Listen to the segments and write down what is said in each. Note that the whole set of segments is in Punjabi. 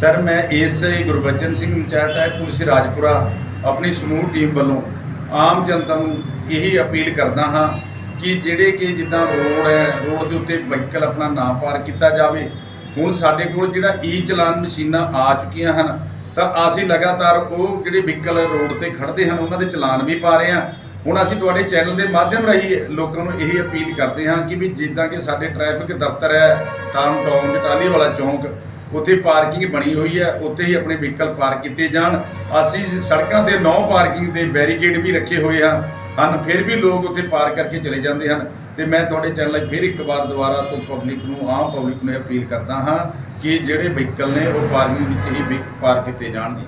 ਸਰ, ਮੈਂ ਐਸਆਈ ਗੁਰਬਚਨ ਸਿੰਘ ਪੰਚਾਇਤ ਹੈ ਪੁਲਿਸ ਰਾਜਪੁਰਾ ਆਪਣੀ ਸਮੂਹ ਟੀਮ ਵੱਲੋਂ ਆਮ ਜਨਤਾ ਨੂੰ ਇਹੀ ਅਪੀਲ ਕਰਦਾ ਹਾਂ ਕਿ ਜਿਹੜੇ ਕਿ ਜਿੱਦਾਂ ਰੋਡ ਹੈ, ਰੋਡ ਦੇ ਉੱਤੇ ਵਹੀਕਲ ਆਪਣਾ ਨਾ ਪਾਰ ਕੀਤਾ ਜਾਵੇ। ਹੁਣ ਸਾਡੇ ਕੋਲ ਜਿਹੜਾ ਈ ਚਲਾਨ ਮਸ਼ੀਨਾਂ ਆ ਚੁੱਕੀਆਂ ਹਨ, ਤਾਂ ਅਸੀਂ ਲਗਾਤਾਰ ਉਹ ਜਿਹੜੇ ਵਹੀਕਲ ਰੋਡ ਤੇ ਖੜਦੇ ਹਨ, ਉਹਨਾਂ ਦੇ ਚਲਾਨ ਵੀ ਪਾ ਰਹੇ ਹਾਂ। ਹੁਣ ਅਸੀਂ ਤੁਹਾਡੇ ਚੈਨਲ ਦੇ ਮਾਧਿਅਮ ਰਾਹੀਂ ਲੋਕਾਂ ਨੂੰ ਇਹੀ ਅਪੀਲ ਕਰਦੇ ਹਾਂ ਕਿ ਵੀ ਜਿੱਦਾਂ ਕਿ ਸਾਡੇ ਟ੍ਰੈਫਿਕ ਦਫ਼ਤਰ ਹੈ, ਟਾਊਨ ਟਾਊਨ ਟਾਲੀ ਵਾਲਾ ਚੌਂਕ, ਉੱਥੇ ਪਾਰਕਿੰਗ ਬਣੀ ਹੋਈ ਹੈ, ਉੱਥੇ ਹੀ ਆਪਣੇ ਵਹੀਕਲ ਪਾਰਕ ਕੀਤੇ ਜਾਣ। ਅਸੀਂ ਸੜਕਾਂ ਤੇ ਨੌ ਪਾਰਕਿੰਗ ਦੇ ਬੈਰੀਕੇਡ ਵੀ ਰੱਖੇ ਹੋਏ ਹਨ ਹਨ, ਫਿਰ ਵੀ ਲੋਕ ਉੱਥੇ ਪਾਰਕ ਕਰਕੇ ਚਲੇ ਜਾਂਦੇ ਹਨ। ਤੇ ਮੈਂ ਤੁਹਾਡੇ ਚੈਨਲ 'ਤੇ ਫਿਰ ਇੱਕ ਵਾਰ ਦੁਬਾਰਾ ਤੋਂ ਪਬਲਿਕ ਨੂੰ, ਆਮ ਪਬਲਿਕ ਨੂੰ ਅਪੀਲ ਕਰਦਾ ਹਾਂ ਕਿ ਜਿਹੜੇ ਵਹੀਕਲ ਨੇ ਉਹ ਪਾਰਕਿੰਗ ਵਿੱਚ ਹੀ ਵੀ ਪਾਰਕ ਕੀਤੇ ਜਾਣ ਜੀ।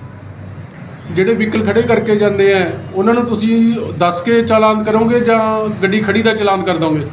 ਜਿਹੜੇ ਵਹੀਕਲ ਖੜੇ ਕਰਕੇ ਜਾਂਦੇ ਆ, ਉਹਨਾਂ ਨੂੰ ਤੁਸੀਂ ਦੱਸ ਕੇ ਚਲਾਨ ਕਰੋਗੇ ਜਾਂ ਗੱਡੀ ਖੜੀ ਦਾ ਚਲਾਨ ਕਰ ਦੋਗੇ?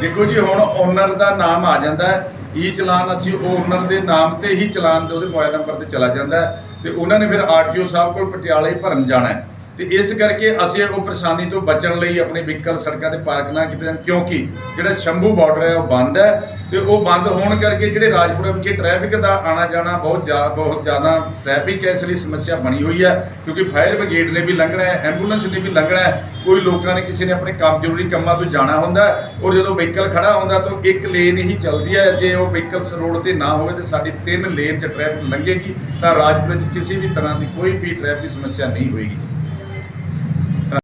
ਦੇਖੋ ਜੀ, ਹੁਣ ਓਨਰ ਦਾ ਨਾਮ ਆ ਜਾਂਦਾ ਹੈ। ਈ ਚਲਾਨ ਅਸੀਂ ਉਹ ਓਨਰ ਦੇ ਨਾਮ ਤੇ ਹੀ ਚਲਾਨ ਉਹਦੇ ਮੋਬਾਈਲ ਨੰਬਰ ਤੇ ਚਲਾ ਜਾਂਦਾ ਹੈ। ਤੇ ਉਹਨਾਂ ਨੇ ਫਿਰ ਆਰਟੀਓ ਸਾਹਿਬ ਕੋਲ ਪਟਿਆਲੇ ਭਰਨ ਜਾਣਾ ਹੈ। ਤੇ ਇਸ ਕਰਕੇ ਅਸੀਂ ਉਹ ਪਰੇਸ਼ਾਨੀ ਤੋਂ ਬਚਣ ਲਈ ਆਪਣੇ ਵਹੀਕਲ ਸੜਕਾਂ ਤੇ ਪਾਰਕ ਨਾ ਕੀਤੇ ਜਾਣ, ਕਿਉਂਕਿ ਜਿਹੜਾ ਸ਼ੰਭੂ ਬਾਰਡਰ ਹੈ, ਉਹ ਬੰਦ ਹੈ ਤੇ ਉਹ ਬੰਦ ਹੋਣ ਕਰਕੇ ਜਿਹੜੇ ਰਾਜਪੁਰਾ ਵਿਖੇ ਟ੍ਰੈਫਿਕ ਦਾ ਆਣਾ ਜਾਣਾ ਬਹੁਤ ਜ਼ਿਆਦਾ ਬਹੁਤ ਜ਼ਿਆਦਾ ਟ੍ਰੈਫਿਕ ਹੈ, ਇਸ ਲਈ ਸਮੱਸਿਆ ਬਣੀ ਹੋਈ ਹੈ, ਕਿਉਂਕਿ ਫਾਇਰ ਬ੍ਰਿਗੇਡ ਨੇ ਵੀ ਲੰਘਣਾ ਹੈ ਐਂਬੂਲੈਂਸ ਨੇ ਵੀ ਲੰਘਣਾ ਹੈ, ਕੋਈ ਲੋਕਾਂ ਨੇ ਕਿਸੇ ਨੇ ਆਪਣੇ ਕੰਮ, ਜ਼ਰੂਰੀ ਕੰਮਾਂ ਤੋਂ ਜਾਣਾ ਹੁੰਦਾ ਔਰ ਜਦੋਂ ਵਹੀਕਲ ਖੜਾ ਹੁੰਦਾ ਤਾਂ ਇੱਕ ਲੇਨ ਹੀ ਚੱਲਦੀ ਹੈ, ਜੇ ਉਹ ਵਹੀਕਲਸ ਰੋਡ ਤੇ ਨਾ ਹੋਵੇ ਤੇ ਸਾਡੀ ਤਿੰਨ ਲੇਨ 'ਚ ਟ੍ਰੈਫਿਕ ਲੰਘੇਗੀ ਤਾਂ ਰਾਜਪੁਰੇ 'ਚ ਕਿਸੇ ਵੀ ਤਰ੍ਹਾਂ ਦੀ ਕੋਈ ਵੀ ਟ੍ਰੈਫਿਕ ਸਮੱਸਿਆ ਨਹੀਂ ਹੋਏਗੀ।